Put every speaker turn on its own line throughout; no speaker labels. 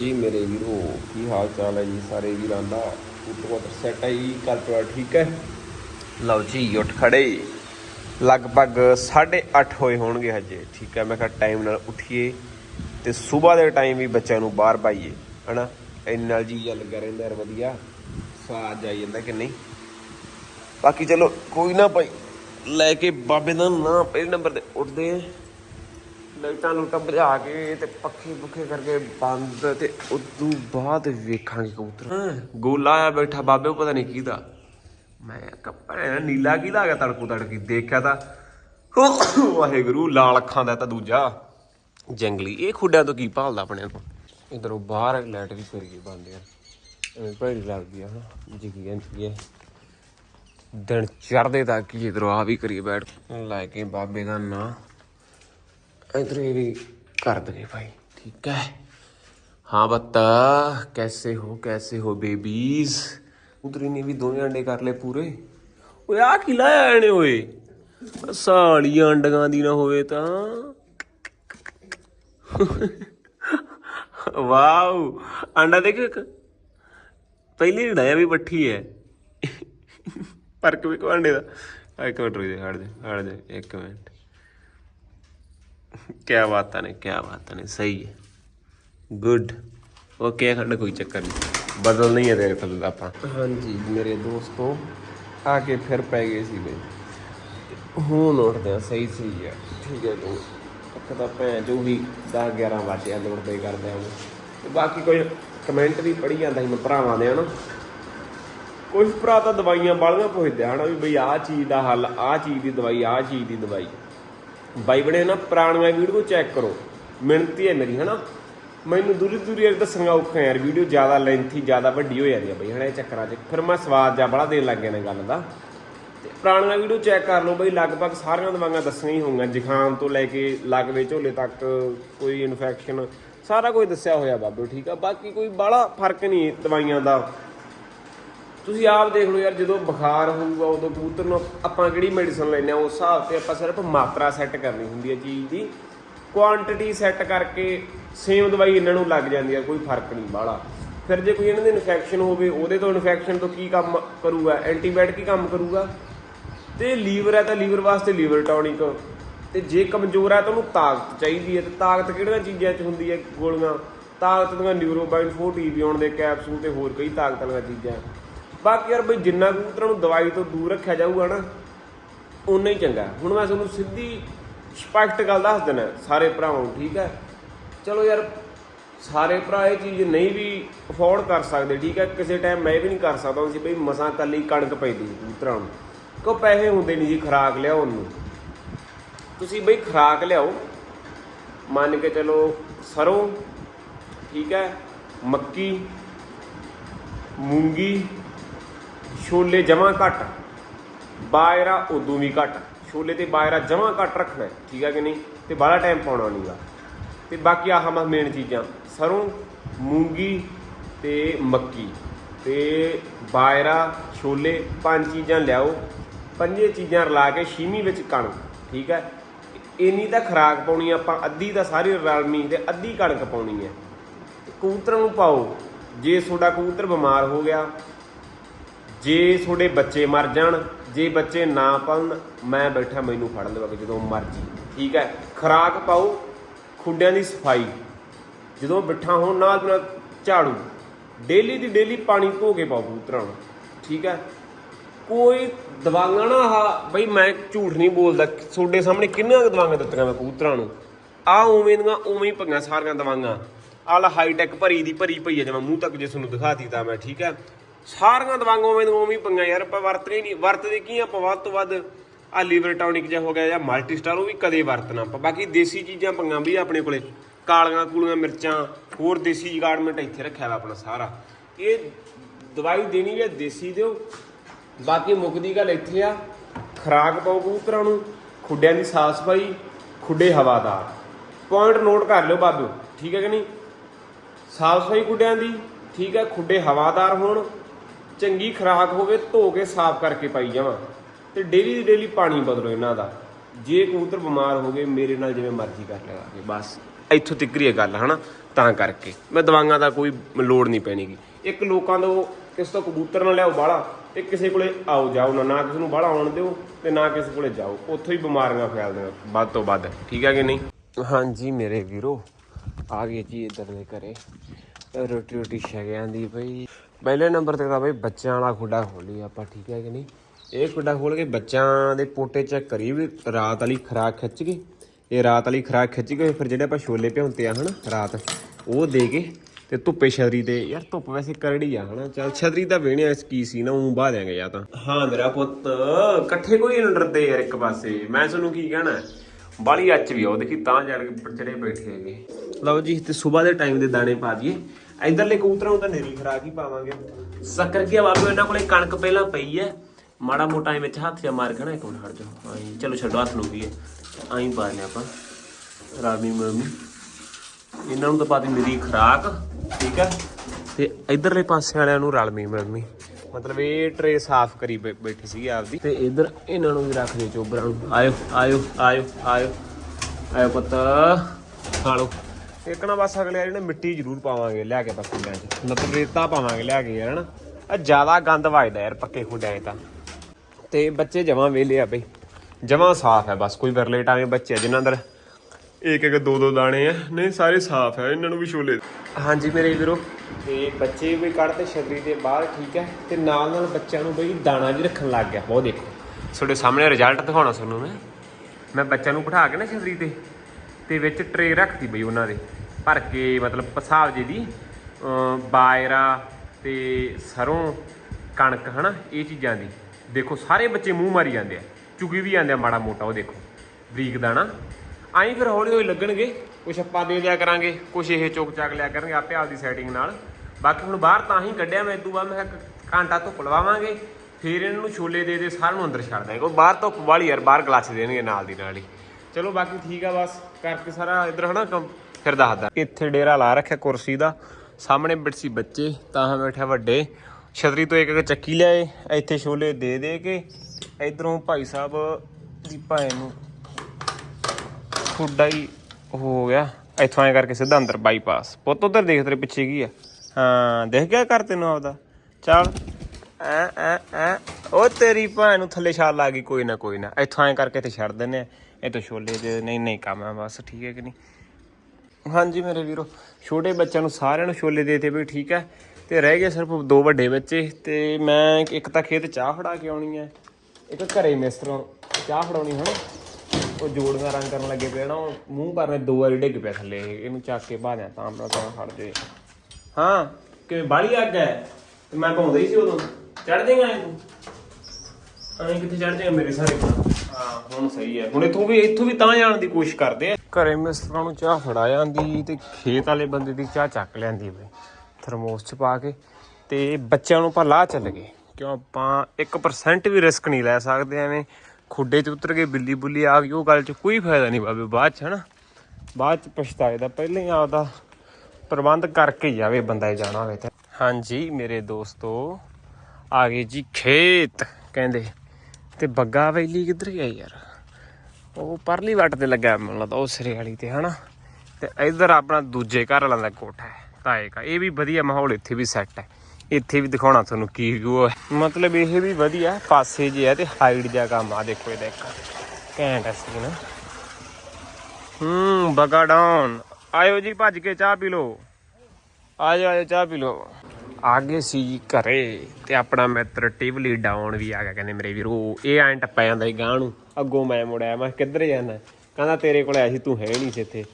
ਜੀ, ਮੇਰੇ ਵੀਰੋ, ਕੀ ਹਾਲ ਚਾਲ ਹੈ ਜੀ ਸਾਰੇ ਵੀਰਾਂ ਦਾ? ਉਤੋਂ ਸੈਟ ਹੈ ਜੀ, ਘਰ ਪਰਿਵਾਰ ਠੀਕ ਹੈ? ਲਓ ਜੀ, ਉੱਠ ਖੜੇ। ਲਗਭਗ 8:30 ਹੋਏ ਹੋਣਗੇ ਹਜੇ, ਠੀਕ ਹੈ? ਮੈਂ ਕਿਹਾ ਟਾਈਮ ਨਾਲ ਉੱਠੀਏ ਤੇ ਸਵੇਰ ਦੇ ਟਾਈਮ ਵੀ ਬੱਚਿਆਂ ਨੂੰ ਬਾਹਰ ਪਾਈਏ, ਹਨਾ? ਇੰਨੇ ਨਾਲ ਜੀ ਜਾਂ ਲੱਗਾ ਰਹਿੰਦਾ ਯਾਰ ਵਧੀਆ। ਸਵਾਦ ਜਾਈ ਜਾਂਦਾ ਕਿ ਨਹੀਂ? ਬਾਕੀ ਚਲੋ, ਕੋਈ ਨਾ ਭਾਈ, ਲੈ ਕੇ ਬਾਬੇ ਦਾ ਨਾਂ ਪਹਿਲੇ ਨੰਬਰ ਤੇ ਉੱਠਦੇ ਆ ਲਾਈਟਾਂ ਲੂਟਾਂ ਬੁਝਾ ਕੇ ਤੇ ਪੱਖੇ ਪੁੱਖੇ ਕਰਕੇ ਬੰਦ ਤੇ ਉਦੋਂ ਬਾਅਦ ਵੇਖਾਂਗੇ ਕਬੂਤਰ। ਗੋਲਾ ਆ ਬੈਠਾ ਬਾਬੇ ਪਤਾ ਨਹੀਂ ਕਿਹਦਾ ਮੈਂ ਕੱਪੜਾ ਨੀਲਾ ਕਿਹਦਾ ਆ ਗਿਆ ਤੜਕੂ ਤੜਕੀ? ਦੇਖਿਆ ਤਾਂ ਵਾਹਿਗੁਰੂ ਲਾਲ ਅੱਖਾਂ ਦਾ ਤਾਂ ਦੂਜਾ। ਜੰਗਲੀ ਇਹ ਖੁੱਡਿਆਂ ਤੋਂ ਕੀ ਭਾਲਦਾ ਆਪਣੇ ਤੋਂ ਇਧਰੋਂ ਬਾਹਰ ਲਾਈਟ ਵੀ ਕਰੀਏ ਬੰਦ ਯਾਰ। ਐਵੇਂ ਭੈੜੀ ਲੱਗਦੀ ਆ ਹਨਾ ਜਿਗੀ ਜਾਂਦੀ ਹੈ ਦਿਨ ਚੜ੍ਹਦੇ ਤੱਕ ਇਧਰੋਂ ਆ ਵੀ ਕਰੀਏ ਬੈਠ। ਲੈ ਕੇ ਬਾਬੇ ਦਾ ਨਾਂ। इधर ये भी कर दे भाई ठीक है हाँ बता कैसे हो कैसे हो बेबीज उधर इन्हें भी दोनों अंडे कर ले पूरे ਓਏ ਆ ਕੀ ਲਾਇਆ ਇਹਨੇ ਓਏ ਸਾਲੀਆਂ ਅੰਡਾਂ ਦੀ ਨਾ ਹੋਵੇ ਤਾਂ ਵਾਓ ਅੰਡਾ ਦੇਖ ਇੱਕ ਪਹਿਲੀ ਡਾਇਆ ਵੀ ਪੱਠੀ ਹੈ ਫਰਕ ਵੀ ਕੋ ਅੰਡੇ ਦਾ ਆ ਇੱਕ ਮਿੰਟ ਰੁਕ ਜਾ ਹਟ ਜਾ ਹਟ ਜਾ ਇੱਕ ਮਿੰਟ ਕਿਆ ਬਾਤਾਂ ਨੇ, ਕਿਆ ਬਾਤਾਂ ਨੇ, ਸਹੀ ਹੈ। ਗੁੱਡ ਓਕੇ ਸਾਡਾ ਕੋਈ ਚੱਕਰ ਨਹੀਂ ਬਦਲ ਨਹੀਂ ਹੈ ਦੇਖ ਤੱਕ ਆਪਾਂ। ਹਾਂਜੀ, ਮੇਰੇ ਦੋਸਤੋ, ਆ ਕੇ ਫਿਰ ਪੈ ਗਏ ਸੀ ਬਈ। ਹੁਣ ਉੱਠਦੇ ਆ ਸਹੀ ਸਹੀ ਹੈ। ਠੀਕ ਹੈ ਜੀ। ਇੱਕ ਤਾਂ ਭੈਣ ਜੋ ਵੀ 10 11 ਵਜੇ ਆ ਲੋੜਦੇ ਕਰਦੇ ਆ ਤੇ ਬਾਕੀ ਕੋਈ ਕਮੈਂਟ ਵੀ ਪੜੀ ਜਾਂਦਾ ਸੀ, ਮੈਂ ਭਰਾਵਾਂ ਦੇ, ਹਨਾ। ਕੁਝ ਭਰਾ ਤਾਂ ਦਵਾਈਆਂ ਬਾਲੀਆਂ ਪੁੱਛਦੇ ਹਨਾ ਵੀ ਬਈ ਆਹ ਚੀਜ਼ ਦਾ ਹੱਲ, ਆਹ ਚੀਜ਼ ਦੀ ਦਵਾਈ, ਆਹ ਚੀਜ਼ ਦੀ ਦਵਾਈ। ਬਾਈ ਬਣੇ ਨਾ ਪੁਰਾਣੀਆਂ ਵੀਡੀਓ ਚੈੱਕ ਕਰੋ। ਮਿਹਨਤੀ ਹੈ ਮੇਰੀ, ਹਨਾ? ਮੈਨੂੰ ਦੂਰੀ ਦੂਰੀ ਯਾਰ ਦੱਸਣਾ ਔਖਾ ਯਾਰ, ਵੀਡੀਓ ਜ਼ਿਆਦਾ ਲੈਂਥੀ ਜ਼ਿਆਦਾ ਵੱਡੀ ਹੋ ਜਾਂਦੀ ਹੈ ਬਈ, ਹਨਾ, ਇਹ ਚੱਕਰਾਂ 'ਚ। ਫਿਰ ਮੈਂ ਸਵਾਦ ਜਾ ਬੜਾ ਦੇਣ ਲੱਗ ਗਿਆ ਨੇ ਗੱਲ ਦਾ। ਤੇ ਪੁਰਾਣੀਆਂ ਵੀਡੀਓ ਚੈੱਕ ਕਰ ਲਓ ਬਈ, ਲਗਭਗ ਸਾਰੀਆਂ ਦਵਾਈਆਂ ਦੱਸੀਆਂ ਹੀ ਹੋਣਗੀਆਂ ਜ਼ੁਕਾਮ ਤੋਂ ਲੈ ਕੇ ਲਗਵੇ ਝੋਲੇ ਤੱਕ, ਕੋਈ ਇਨਫੈਕਸ਼ਨ ਸਾਰਾ ਕੁਝ ਦੱਸਿਆ ਹੋਇਆ ਬਾਬੂ, ਠੀਕ ਆ? ਬਾਕੀ ਕੋਈ ਬਾਹਲਾ ਫ਼ਰਕ ਨਹੀਂ ਦਵਾਈਆਂ ਦਾ। ਤੁਸੀਂ ਆਪ ਦੇਖ ਲਓ ਯਾਰ, ਜਦੋਂ ਬੁਖਾਰ ਹੋਊਗਾ, ਉਦੋਂ ਕਬੂਤਰ ਨੂੰ ਆਪਾਂ ਕਿਹੜੀ ਮੈਡੀਸਨ ਲੈਨੇ ਆ ਉਸ ਹਿਸਾਬ ਤੇ ਆਪਾਂ ਸਿਰਫ ਮਾਤਰਾ ਸੈੱਟ ਕਰਨੀ ਹੁੰਦੀ ਹੈ ਚੀਜ਼ ਦੀ। ਕੁਆਂਟੀਟੀ ਸੈੱਟ ਕਰਕੇ ਸੇਮ ਦਵਾਈ ਇਹਨਾਂ ਨੂੰ ਲੱਗ ਜਾਂਦੀ ਹੈ, ਕੋਈ ਫ਼ਰਕ ਨਹੀਂ ਬਾਹਲਾ। ਫਿਰ ਜੇ ਕੋਈ ਇਹਨਾਂ ਦੇ ਇਨਫੈਕਸ਼ਨ ਹੋਵੇ, ਉਹਦੇ ਤੋਂ ਇਨਫੈਕਸ਼ਨ ਤੋਂ ਕੀ ਕੰਮ ਕਰੂਗਾ? ਐਂਟੀਬਾਇਓਟਿਕ ਕੀ ਕੰਮ ਕਰੂਗਾ। ਤੇ ਲੀਵਰ ਹੈ ਤਾਂ ਲੀਵਰ ਵਾਸਤੇ ਲੀਵਰ ਟੌਨਿਕ। ਤੇ ਜੇ ਕਮਜ਼ੋਰ ਹੈ ਤਾਂ ਉਹਨੂੰ ਤਾਕਤ ਚਾਹੀਦੀ ਹੈ। ਤੇ ਤਾਕਤ ਕਿਹੜੀਆਂ ਚੀਜ਼ਾਂ 'ਚ ਹੁੰਦੀ ਹੈ ਗੋਲੀਆਂ? ਤਾਕਤ ਦੀਆਂ ਨਿਊਰੋਬਾਈਨ 40 ਵੀ ਆਉਣ ਦੇ ਕੈਪਸੂਲ ਤੇ ਹੋਰ ਕਈ ਤਾਕਤ ਵਾਲੀਆਂ ਚੀਜ਼ਾਂ। ਬਾਕੀ ਯਾਰ ਬਈ ਜਿੰਨਾ ਕਬੂਤਰਾਂ ਨੂੰ ਦਵਾਈ ਤੋਂ ਦੂਰ ਰੱਖਿਆ ਜਾਊਗਾ ਨਾ ਉਨਾ ਹੀ ਚੰਗਾ। ਹੁਣ ਮੈਂ ਤੁਹਾਨੂੰ ਸਿੱਧੀ ਸਪਸ਼ਟ ਗੱਲ ਦੱਸ ਦਿੰਦਾ ਸਾਰੇ ਭਰਾਵਾਂ ਨੂੰ, ਠੀਕ ਹੈ? ਚਲੋ ਯਾਰ, ਸਾਰੇ ਭਰਾ ਇਹ ਚੀਜ਼ ਨਹੀਂ ਵੀ ਅਫੋਰਡ ਕਰ ਸਕਦੇ, ਠੀਕ ਹੈ? ਕਿਸੇ ਟਾਈਮ ਮੈਂ ਵੀ ਨਹੀਂ ਕਰ ਸਕਦਾ ਸੀ ਬਈ ਮਸਾਂ ਕੱਲੀ ਕਣਕ ਪੈਂਦੀ ਸੀ ਕਬੂਤਰਾਂ ਨੂੰ। ਕੋ ਪੈਸੇ ਹੁੰਦੇ ਨਹੀਂ ਜੀ ਖਰਾਕ ਲਿਆਉਣ ਨੂੰ? ਤੁਸੀਂ ਬਈ ਖਰਾਕ ਲਿਆਓ। ਮੰਨ ਕੇ ਚਲੋ ਸਰੋਂ, ਠੀਕ ਹੈ? ਮੱਕੀ, ਮੂੰਗੀ ਛੋਲੇ ਜਮਾਂ ਘੱਟ ਬਾਇਰਾ ਉਦੋਂ ਵੀ ਘੱਟ। ਛੋਲੇ ਤੇ ਬਾਇਰਾ ਜਮਾਂ ਘੱਟ ਰੱਖਣਾ ਠੀਕ ਹੈ ਕਿ ਨਹੀਂ? ਤੇ ਬਾਹਲਾ ਟਾਈਮ ਪਾਉਣਾ ਨਹੀਂਗਾ ਤੇ ਬਾਕੀ ਆਹ ਮਾ ਮੇਨ ਚੀਜ਼ਾਂ, ਸਰੋਂ, ਮੂੰਗੀ ਤੇ ਮੱਕੀ। ਤੇ ਬਾਇਰਾ ਛੋਲੇ, ਪੰਜ ਚੀਜ਼ਾਂ ਲਿਆਓ। ਪੰਜੇ ਚੀਜ਼ਾਂ ਰਲਾ ਕੇ ਛੀਵੀਂ ਵਿੱਚ ਕਣਕ, ਠੀਕ ਹੈ? ਇੰਨੀ ਤਾਂ ਖਰਾਕ ਪਾਉਣੀ ਆਪਾਂ, ਅੱਧੀ ਤਾਂ ਸਾਰੀ ਰਲਮੀ ਤੇ ਅੱਧੀ ਕਣਕ ਪਾਉਣੀ ਹੈ। ਕਬੂਤਰਾਂ ਨੂੰ ਪਾਓ। ਜੇ ਤੁਹਾਡਾ ਕਬੂਤਰ ਬਿਮਾਰ ਹੋ ਗਿਆ ਜੇ ਤੁਹਾਡੇ ਬੱਚੇ ਮਰ ਜਾਣ, ਜੇ ਬੱਚੇ ਨਾ ਪਲਣ ਮੈਂ ਬੈਠਾ ਮੈਨੂੰ ਫੜ ਲਵਾਂਗੇ ਜਦੋਂ ਮਰਜ਼ੀ, ਠੀਕ ਹੈ? ਖਰਾਕ ਪਾਓ, ਖੁੰਡਿਆਂ ਦੀ ਸਫ਼ਾਈ। ਜਦੋਂ ਬਿਠਾ ਹੋਣ, ਨਾਲ ਦੀ ਨਾਲ ਝਾੜੂ। ਡੇਲੀ ਦੀ ਡੇਲੀ ਪਾਣੀ ਧੋ ਕੇ ਪਾਓ ਕਬੂਤਰਾਂ ਨੂੰ, ਠੀਕ ਹੈ? ਕੋਈ ਦਵਾਈਆਂ ਨਾ ਆਹ, ਬਈ ਮੈਂ ਝੂਠ ਨਹੀਂ ਬੋਲਦਾ, ਤੁਹਾਡੇ ਸਾਹਮਣੇ ਕਿੰਨੀਆਂ ਕੁ ਦਵਾਈਆਂ ਦਿੱਤੀਆਂ ਮੈਂ ਕਬੂਤਰਾਂ ਨੂੰ? ਆ ਉਵੇਂ ਦੀਆਂ, ਉਵੇਂ ਹੀ ਪਈਆਂ ਸਾਰੀਆਂ ਦਵਾਈਆਂ। ਆਲ ਹਾਈਟੈਕ ਭਰੀ ਦੀ ਭਰੀ ਪਈ ਹੈ, ਜਿਵੇਂ ਮੂੰਹ ਤੱਕ ਜੇ ਤੁਹਾਨੂੰ ਦਿਖਾਤੀ ਤਾਂ ਮੈਂ, ਠੀਕ ਹੈ? ਸਾਰੀਆਂ ਦਵਾਈਆਂ ਉਵੇਂ ਦੀਆਂ ਉਵੇਂ ਹੀ ਪਈਆਂ ਯਾਰ, ਆਪਾਂ ਵਰਤਦੇ ਨਹੀਂ, ਵਰਤਦੇ ਕੀ ਆਪਾਂ? ਵੱਧ ਤੋਂ ਵੱਧ ਆ ਲੀਵਰ ਟੌਨਿਕ ਜਿਹਾ ਹੋ ਗਿਆ ਜਾਂ ਮਲਟੀ ਸਟਾਰ ਉਹ ਵੀ ਕਦੇ ਵਰਤਣਾ ਆਪਾਂ। ਬਾਕੀ ਦੇਸੀ ਚੀਜ਼ਾਂ ਪਈਆਂ ਵੀ ਆਪਣੇ ਕੋਲੇ, ਕਾਲੀਆਂ ਕੂਲੀਆਂ ਮਿਰਚਾਂ, ਹੋਰ ਦੇਸੀ ਜਗਾੜਮੈਂਟ ਇੱਥੇ ਰੱਖਿਆ ਵਾ ਆਪਣਾ ਸਾਰਾ। ਇਹ ਦਵਾਈ ਦੇਣੀ ਹੈ ਦੇਸੀ ਦਿਓ। ਬਾਕੀ ਮੁੱਕਦੀ ਗੱਲ ਇੱਥੇ ਆ, ਖਰਾਕ ਪਾਓ ਕਬੂਤਰਾਂ ਨੂੰ, ਖੁੱਡਿਆਂ ਦੀ ਸਾਫ਼ ਸਫ਼ਾਈ, ਖੁੱਡੇ ਹਵਾਦਾਰ। ਪੁਆਇੰਟ ਨੋਟ ਕਰ ਲਿਓ ਬਾਬਿਓ, ਠੀਕ ਹੈ ਕਿ ਨਹੀਂ? ਸਾਫ਼ ਸਫ਼ਾਈ ਖੁੱਡਿਆਂ ਦੀ, ਠੀਕ ਹੈ, ਖੁੱਡੇ ਹਵਾਦਾਰ ਹੋਣ। ਚੰਗੀ ਖਰਾਕ ਹੋਵੇ ਧੋ ਕੇ ਸਾਫ਼ ਕਰਕੇ ਪਾਈ ਜਾਵਾਂ। ਤੇ ਡੇਲੀ ਦੀ ਡੇਲੀ ਪਾਣੀ ਬਦਲੋ ਇਹਨਾਂ ਦਾ। ਜੇ ਕਬੂਤਰ ਬਿਮਾਰ ਹੋ ਗਏ ਮੇਰੇ ਨਾਲ ਜਿਵੇਂ ਮਰਜ਼ੀ ਕਰ ਲਿਆ ਬਸ। ਇੱਥੋਂ ਤਿੱਕਰੀ ਹੈ ਗੱਲ ਹਨਾ? ਤਾਂ ਕਰਕੇ। ਮੈਂ ਦਵਾਈਆਂ ਦਾ ਕੋਈ ਲੋੜ ਨਹੀਂ ਪੈਣੀਗੀ। ਇੱਕ ਲੋਕਾਂ ਤੋਂ ਕਿਸ ਤੋਂ ਕਬੂਤਰ ਨਾ ਲਿਆਓ ਬਾਹਲਾ ਤੇ ਕਿਸੇ ਕੋਲੇ ਆਓ ਜਾਓ ਨਾ ਨਾ ਕਿਸੇ ਨੂੰ ਬਾਹਲਾ ਆਉਣ ਦਿਓ ਤੇ ਨਾ ਕਿਸੇ ਕੋਲੇ ਜਾਓ। ਉੱਥੋਂ ਹੀ ਬਿਮਾਰੀਆਂ ਫੈਲਦੀਆਂ। ਵੱਧ ਤੋਂ ਵੱਧ। ਠੀਕ ਹੈ ਕਿ ਨਹੀਂ? ਹਾਂਜੀ ਮੇਰੇ ਵੀਰੋ ਆ ਗਏ ਜੀ ਇੱਧਰ ਦੇ ਘਰੇ। ਰੋਟੀ ਰੋਟੀ ਛਕਿਆਂ ਦੀ ਬਈ। ਪਹਿਲੇ ਨੰਬਰ ਤੇ ਤਾਂ ਬਈ ਬੱਚਿਆਂ ਵਾਲਾ ਖੁੱਡਾ ਖੋਲੀ ਆਪਾਂ, ਠੀਕ ਹੈ ਕਿ ਨਹੀਂ? ਇਹ ਖੁੱਡਾ ਖੋਲ ਕੇ ਬੱਚਿਆਂ ਦੇ ਪੋਟੇ ਚੈੱਕ ਕਰੀ ਵੀ ਰਾਤ ਵਾਲੀ ਖਰਾਕ ਖਿੱਚ ਕੇ ਇਹ ਰਾਤ ਵਾਲੀ ਖਰਾਕ ਖਿੱਚ ਕੇ ਫਿਰ ਜਿਹੜੇ ਆਪਾਂ ਛੋਲੇ ਭਿਉਂਤੇ ਆ ਹਨਾ ਰਾਤ, ਉਹ ਦੇ ਕੇ ਤੇ ਧੁੱਪੇ ਛਤਰੀ ਤੇ ਯਾਰ ਧੁੱਪ ਵੈਸੇ ਕਰੜੀ ਆ ਹਨਾ, ਚੱਲ ਛਤਰੀ ਦਾ ਵੇਣਿਆ ਇਸ ਕੀ ਸੀ ਨਾ ਉਹ ਬਾਹ ਦਿਆਂਗੇ ਜਾਂ ਤਾਂ। ਹਾਂ ਮੇਰਾ ਪੁੱਤ, ਇਕੱਠੇ ਕੋਈ ਨਹੀਂ ਡਰਦੇ ਯਾਰ ਇੱਕ ਪਾਸੇ, ਮੈਂ ਤੁਹਾਨੂੰ ਕੀ ਕਹਿਣਾ, ਬਾਲੀ ਅੱਚ ਵੀ ਆ ਦੇਖੀ ਤਾਂ ਜੜ ਕੇ ਚੜੇ ਬੈਠੇ ਹੈਗੇ। ਲਓ ਜੀ, ਤੇ ਸਵੇਰ ਦੇ ਟਾਈਮ ਦੇ ਦਾਣੇ ਪਾ ਦਈਏ। ਇਧਰਲੇ ਕਬੂਤਰਾਂ ਨੂੰ ਤਾਂ ਨੇਰੀ ਖਰਾਕ ਹੀ ਪਾਵਾਂਗੇ। ਸ਼ੱਕਰ ਕੀ ਬਾਬੂ, ਇਹਨਾਂ ਕੋਲੇ ਕਣਕ ਪਹਿਲਾਂ ਪਈ ਹੈ ਮਾੜਾ ਮੋਟਾ ਐ ਵਿੱਚ ਹੱਥ ਜਿਹਾ ਮਾਰ ਕੇ ਨਾ ਇੱਕ ਮਿੰਟ ਹਟ ਜਾਓ। ਆਈ, ਚਲੋ ਛੱਡੋ, ਹੱਥ ਨੂੰ ਵੀ ਆਈ ਪਾ ਲਿਆ ਆਪਾਂ। ਰਾਮੀ ਮਰਮੀ ਇਹਨਾਂ ਨੂੰ ਤਾਂ ਪਾਤੀ ਮੇਰੀ ਖਰਾਕ, ਠੀਕ ਹੈ ਤੇ ਇਧਰਲੇ ਪਾਸੇ ਵਾਲਿਆਂ ਨੂੰ ਰਲਮੀ ਮਿਲਮੀ ਮਤਲਬ ਇਹ ਟਰੇ ਸਾਫ਼ ਕਰੀ ਬੈਠੀ ਸੀ ਆਪਦੀ। ਤੇ ਇਧਰ ਇਹਨਾਂ ਨੂੰ ਵੀ ਰੱਖ ਦੇ ਚੋਬਰਾਂ ਨੂੰ। ਆਇਓ ਆਇਓ ਆਇਓ ਆਇਓ। ਆਇਓ ਪੁੱਤ। ਖਾ ਲਓ। ਇੱਕ ਨਾ ਬਸ ਅਗਲੇ ਜਿਹੜੇ ਮਿੱਟੀ ਜ਼ਰੂਰ ਪਾਵਾਂਗੇ, ਲਿਆ ਕੇ ਬਸ ਖੁੱਡਿਆਂ 'ਚ। ਮਤਲਬ ਰੇਤਾ ਪਾਵਾਂਗੇ, ਲਿਆ ਕੇ ਯਾਰ, ਹਨਾ? ਆ ਜ਼ਿਆਦਾ ਗੰਦ ਵੱਜਦਾ ਯਾਰ ਪੱਕੇ ਖੁੱਡਿਆਂ 'ਚ ਤਾਂ। ਤੇ ਬੱਚੇ ਜਮਾਂ ਵੇਲੇ ਆ ਬਈ। ਜਮਾਂ ਸਾਫ਼ ਹੈ ਬਸ, ਕੋਈ ਵਰਲੇਟ ਆਵੇਂ ਬੱਚੇ ਆ ਜਿਨ੍ਹਾਂ ਅੰਦਰ। ਇੱਕ ਇੱਕ ਦੋ ਦੋ ਦਾਣੇ ਆ। ਨਹੀਂ, ਸਾਰੇ ਸਾਫ਼ ਹੈ, ਇਹਨਾਂ ਨੂੰ ਵੀ ਛੋਲੇ। ਹਾਂਜੀ ਮੇਰੇ ਵੀਰੋ, ਤੇ ਬੱਚੇ ਵੀ ਕੱਢਦੇ ਛਤਰੀ ਦੇ ਬਾਹਰ ਠੀਕ ਹੈ? ਤੇ ਨਾਲ ਨਾਲ ਬੱਚਿਆਂ ਨੂੰ ਬਈ ਦਾਣਾ ਵੀ ਰੱਖਣ ਲੱਗ ਗਿਆ। ਉਹ ਦੇਖੋ। ਤੁਹਾਡੇ ਸਾਹਮਣੇ ਰਿਜ਼ਲਟ ਦਿਖਾਉਣਾ ਤੁਹਾਨੂੰ ਮੈਂ। ਮੈਂ ਬੱਚਿਆਂ ਨੂੰ ਬਿਠਾ ਕੇ ਨਾ ਛਤਰੀ ਤੇ ਤੇ ਵਿੱਚ ਟਰੇ ਰੱਖਦੀ ਬਈ ਉਹਨਾਂ ਦੇ। ਭਰ ਕੇ ਮਤਲਬ ਪਸਾਬ ਜੀ ਦੀ ਅਮ ਬਾਇਰਾ ਤੇ ਸਰੋਂ, ਕਣਕ, ਹਨਾ, ਇਹ ਚੀਜ਼ਾਂ ਦੀ। ਦੇਖੋ, ਸਾਰੇ ਬੱਚੇ ਮੂੰਹ ਮਾਰੀ ਜਾਂਦੇ ਆ। ਚੁਗੀ ਵੀ ਜਾਂਦੇ ਆ, ਮਾੜਾ ਮੋਟਾ, ਉਹ ਦੇਖੋ। ਬਰੀਕ ਦਾਣਾ। ਆਈ ਫਿਰ ਹੌਲੀ ਹੌਲੀ ਲੱਗਣਗੇ। ਕੁਛ ਆਪਾਂ ਦੇ ਦਿਆ ਕਰਾਂਗੇ, ਕੁਛ ਇਹ ਚੋਕ ਚਾਕ ਲਿਆ ਕਰਨਗੇ, ਆਪੇ ਆਪਦੀ ਸੈਟਿੰਗ ਨਾਲ। ਬਾਕੀ ਹੁਣ ਬਾਹਰ ਤਾਂ ਹੀ ਕੱਢਿਆ ਮੈਂ ਇਦੋਂ ਬਾਅਦ ਮੈਂ ਕਿਹਾ ਕ- ਘੰਟਾ ਧੁੱਪ ਲਵਾਵਾਂਗੇ। ਫਿਰ ਇਹਨਾਂ ਨੂੰ ਛੋਲੇ ਦੇ ਦੇ, ਸਾਰਿਆਂ ਨੂੰ ਅੰਦਰ ਛੱਡ ਦਾਂਗੇ ਉਹ ਬਾਹਰ ਧੁੱਪ ਵਾਲੀ ਯਾਰ ਬਾਹਰ ਗਲਾਸ ਦੇਣਗੇ ਨਾਲ ਦੀ ਨਾਲ ਹੀ। ਚਲੋ, ਬਾਕੀ ਠੀਕ ਆ ਬਸ। ਕਰਕੇ ਸਾਰਾ ਇੱਧਰ, ਹਨਾ, ਕੰਮ ਫਿਰ ਦੱਸਦਾ ਇੱਥੇ ਡੇਰਾ ਲਾ ਰੱਖਿਆ ਕੁਰਸੀ ਦਾ। ਸਾਹਮਣੇ ਬਿਟਸੀ ਬੱਚੇ, ਤਾਂ ਬੈਠਾ ਵੱਡੇ। ਛਤਰੀ ਤੋਂ ਇੱਕ ਇੱਕ ਚੱਕੀ ਲਿਆਏ, ਇੱਥੇ ਛੋਲੇ ਦੇ ਦੇ ਕੇ ਇਧਰੋਂ ਭਾਈ ਸਾਹਿਬ ਦੀ ਭਾਏ ਨੂੰ ਖੁੱਡਾ ਹੀ ਹੋ ਗਿਆ। ਇੱਥੋਂ ਐ ਕਰਕੇ ਸਿੱਧਾ ਅੰਦਰ ਬਾਈਪਾਸ ਪੁੱਤ, ਉਧਰ ਦੇਖ ਤੇਰੇ ਪਿੱਛੇ ਕੀ ਆ? ਹਾਂ, ਦੇਖ ਗਿਆ ਕਰ ਤੈਨੂੰ ਆਪਦਾ। ਚੱਲ। ਐ ਐ ਐ। ਉਹ ਤੇਰੀ ਭੈਣ ਨੂੰ ਥੱਲੇ ਛਾਲ ਲਾ ਗਈ, ਕੋਈ ਨਾ ਕੋਈ ਨਾ। ਇੱਥੋਂ ਐ ਕਰਕੇ ਤੇ ਛੱਡ ਦਿੰਨੇ ਆ। ਇਹ ਤਾਂ ਛੋਲੇ ਦੇ ਨਹੀਂ ਨਹੀਂ ਕੰਮ ਆ, ਬਸ ਠੀਕ ਹੈ ਕਿ ਨਹੀਂ? ਹਾਂਜੀ ਮੇਰੇ ਵੀਰੋ, ਛੋਟੇ ਬੱਚਿਆਂ ਨੂੰ ਸਾਰਿਆਂ ਨੂੰ ਛੋਲੇ ਦੇਤੇ ਵੀ ਠੀਕ ਹੈ, ਤੇ ਰਹਿ ਗਏ ਸਿਰਫ ਦੋ ਵੱਡੇ ਬੱਚੇ, ਤੇ ਮੈਂ ਇੱਕ ਤਾਂ ਖੇਤ ਚਾਹ ਫੜਾ ਕੇ ਆਉਣੀ ਹੈ, ਇੱਕ ਘਰੇ ਮਿਸਤਰੋਂ ਚਾਹ ਫੜਾਉਣੀ ਹਨਾ ਉਹ ਜੋੜੀਆਂ ਰੰਗ ਕਰਨ ਲੱਗੇ ਪਏ ਨਾ, ਉਹ ਮੂੰਹ ਭਰਨੇ ਦੋ ਵਾਰੀ ਡਿੱਗ ਪਿਆ ਥੱਲੇ, ਇਹਨੂੰ ਚੱਕ ਕੇ ਬਾਹਰਿਆ ਤਾਂ ਆਪਣਾ ਤਾਂ ਫੜ ਦੇ ਹਾਂ, ਕਿਵੇਂ ਬਾਲੀ ਅੱਗ ਹੈ? ਤੇ ਮੈਂ ਪਾਉਂਦਾ ਹੀ ਸੀ ਉਦੋਂ ਚੜ ਜਾਏਗਾ ਤੂੰ? ਐਂ ਕਿੱਥੇ ਚੜ ਜਾਏਗਾ ਮੇਰੇ ਸਾਰੇ ਕੋਲ। ਹੁਣ ਸਹੀ ਹੈ। ਹੁਣ ਇੱਥੋਂ ਵੀ ਇੱਥੋਂ ਵੀ ਤਾਂ ਜਾਣ ਦੀ ਕੋਸ਼ਿਸ਼ ਕਰਦੇ ਆ। ਘਰੇ ਮਿਸਤਰਾਂ ਨੂੰ ਚਾਹ ਫੜਾ ਜਾਂਦੀ ਤੇ ਖੇਤ ਵਾਲੇ ਬੰਦੇ ਦੀ ਚਾਹ ਚੱਕ ਲੈਂਦੀ ਬਈ, ਥਰਮੋਸ ਚ ਪਾ ਕੇ ਤੇ ਬੱਚਿਆਂ ਨੂੰ ਆਪਾਂ ਲਾਹ ਚੱਲ ਗਏ। ਕਿਉਂ ਆਪਾਂ 1% ਵੀ ਰਿਸਕ ਨਹੀਂ ਲੈ ਸਕਦੇ, ਐਵੇਂ ਖੁੱਡੇ 'ਚ ਉਤਰ ਕੇ ਬਿੱਲੀ ਬੁੱਲੀ ਆ ਗਈ, ਉਹ ਗੱਲ 'ਚ ਕੋਈ ਫਾਇਦਾ ਨਹੀਂ ਬਾਬੇ, ਬਾਅਦ 'ਚ ਹਨਾ। ਬਾਅਦ 'ਚ ਪਛਤਾਏ ਦਾ, ਪਹਿਲਾਂ ਹੀ ਆਪਦਾ ਪ੍ਰਬੰਧ ਕਰਕੇ ਹੀ ਜਾਵੇ ਬੰਦਾ ਜਾਣਾ ਹੋਵੇ ਤਾਂ। ਹਾਂਜੀ ਮੇਰੇ ਦੋਸਤੋ, ਆ ਗਏ ਜੀ ਖੇਤ, ਕਹਿੰਦੇ। ਤੇ ਬੱਗਾ ਵੈਲੀ ਕਿੱਧਰ ਗਿਆ ਯਾਰ? ਉਹ ਪਰਲੀ ਵੱਟ ਤੇ ਲੱਗਾ ਮੈਨੂੰ ਲੱਗਦਾ, ਉਹ ਸਿਰੇ ਵਾਲੀ ਤੇ, ਹਨਾ? ਤੇ ਇੱਧਰ ਆਪਣਾ ਦੂਜੇ ਘਰ ਵਾਲਾ ਦਾ ਕੋਠਾ ਹੈ, ਤਾਏ ਕਾ ਇਹ ਵੀ ਵਧੀਆ ਮਾਹੌਲ ਇੱਥੇ ਵੀ ਸੈੱਟ ਹੈ। ਇੱਥੇ ਵੀ ਦਿਖਾਉਣਾ ਤੁਹਾਨੂੰ ਕੀ ਵਿਊ ਹੈ। ਮਤਲਬ ਇਹ ਵੀ ਵਧੀਆ, ਪਾਸੇ ਜੇ ਹੈ ਤੇ ਹਾਈਟ ਜਿਹਾ ਕੰਮ ਆ, ਦੇਖੋ ਇਹਦਾ ਇੱਕ। ਘੈਂਟ ਹੈ ਸੀ ਨਾ ਹੂੰ, ਬਗਾ ਡਾਊਨ ਆਇਓ ਜੀ, ਭੱਜ ਕੇ ਚਾਹ ਪੀ ਲਓ। ਆਜੋ ਆਜੋ ਚਾਹ ਪੀ ਲਓ। ਆ ਗਏ ਸੀ ਜੀ ਘਰੇ ਤੇ ਆਪਣਾ ਮਿੱਤਰ ਟਿਵਲੀ ਡਾਊਨ ਵੀ ਆ ਗਿਆ ਕਹਿੰਦੇ ਮੇਰੇ ਵੀਰੋ ਇਹ ਐਂ ਟੱਪਿਆ ਜਾਂਦਾ ਸੀ ਗਾਂ ਨੂੰ। ਅੱਗੋਂ ਮੈਂ ਮੁੜਿਆ ਮੈਂ ਕਿਹਾ, ਕਿੱਧਰ ਜਾਣਾ? ਕਹਿੰਦਾ ਤੇਰੇ ਕੋਲ ਆਇਆ ਸੀ ਤੂੰ ਹੈ ਨਹੀਂ ਸੀ ਇੱਥੇ।